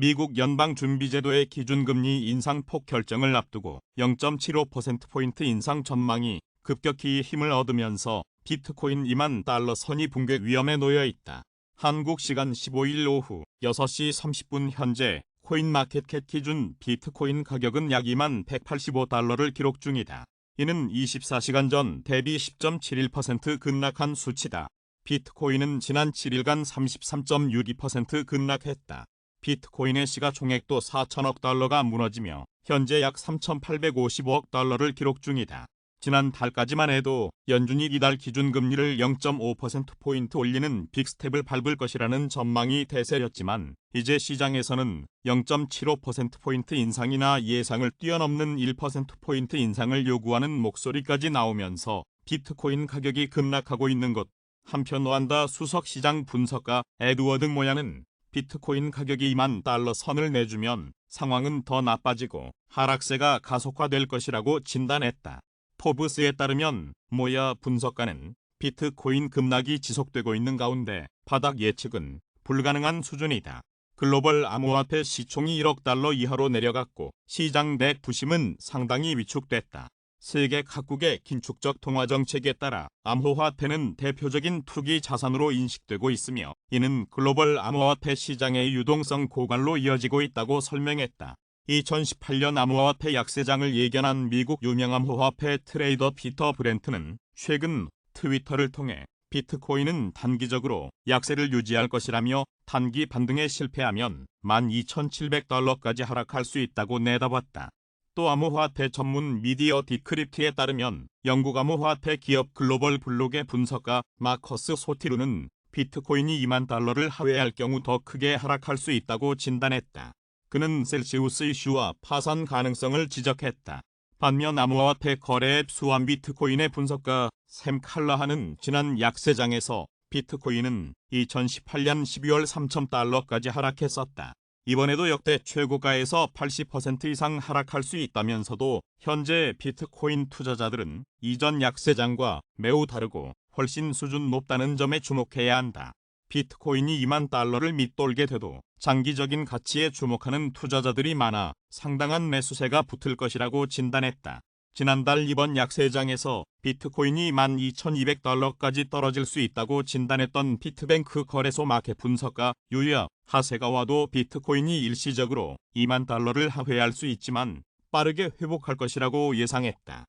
미국 연방준비제도의 기준금리 인상폭 결정을 앞두고 0.75%포인트 인상 전망이 급격히 힘을 얻으면서 비트코인 2만 달러 선이 붕괴 위험에 놓여 있다. 한국 시간 15일 오후 6시 30분 현재 코인마켓캡 기준 비트코인 가격은 약 2만 185달러를 기록 중이다. 이는 24시간 전 대비 10.71% 급락한 수치다. 비트코인은 지난 7일간 33.62% 급락했다. 비트코인의 시가총액도 4천억 달러가 무너지며 현재 약 3,855억 달러를 기록 중이다. 지난 달까지만 해도 연준이 이달 기준 금리를 0.5%포인트 올리는 빅스텝을 밟을 것이라는 전망이 대세였지만 이제 시장에서는 0.75%포인트 인상이나 예상을 뛰어넘는 1%포인트 인상을 요구하는 목소리까지 나오면서 비트코인 가격이 급락하고 있는 것. 한편 오한다 수석 시장 분석가 에드워드 모야는 비트코인 가격이 2만 달러 선을 내주면 상황은 더 나빠지고 하락세가 가속화될 것이라고 진단했다. 포브스에 따르면 모야 분석가는 비트코인 급락이 지속되고 있는 가운데 바닥 예측은 불가능한 수준이다. 글로벌 암호화폐 시총이 1억 달러 이하로 내려갔고 시장 내 부심은 상당히 위축됐다. 세계 각국의 긴축적 통화 정책에 따라 암호화폐는 대표적인 투기 자산으로 인식되고 있으며 이는 글로벌 암호화폐 시장의 유동성 고갈로 이어지고 있다고 설명했다. 2018년 암호화폐 약세장을 예견한 미국 유명 암호화폐 트레이더 피터 브렌트는 최근 트위터를 통해 비트코인은 단기적으로 약세를 유지할 것이라며 단기 반등에 실패하면 12,700달러까지 하락할 수 있다고 내다봤다. 또 암호화폐 전문 미디어 디크립트에 따르면 영국 암호화폐 기업 글로벌 블록의 분석가 마커스 소티루는 비트코인이 2만 달러를 하회할 경우 더 크게 하락할 수 있다고 진단했다. 그는 셀시우스 이슈와 파산 가능성을 지적했다. 반면 암호화폐 거래 앱 수완 비트코인의 분석가 샘 칼라하는 지난 약세장에서 비트코인은 2018년 12월 3,000달러까지 하락했었다. 이번에도 역대 최고가에서 80% 이상 하락할 수 있다면서도 현재 비트코인 투자자들은 이전 약세장과 매우 다르고 훨씬 수준 높다는 점에 주목해야 한다. 비트코인이 2만 달러를 밑돌게 돼도 장기적인 가치에 주목하는 투자자들이 많아 상당한 매수세가 붙을 것이라고 진단했다. 지난달 이번 약세장에서 비트코인이 12,200달러까지 떨어질 수 있다고 진단했던 비트뱅크 거래소 마켓 분석가 유야 하세가와도 비트코인이 일시적으로 2만 달러를 하회할 수 있지만 빠르게 회복할 것이라고 예상했다.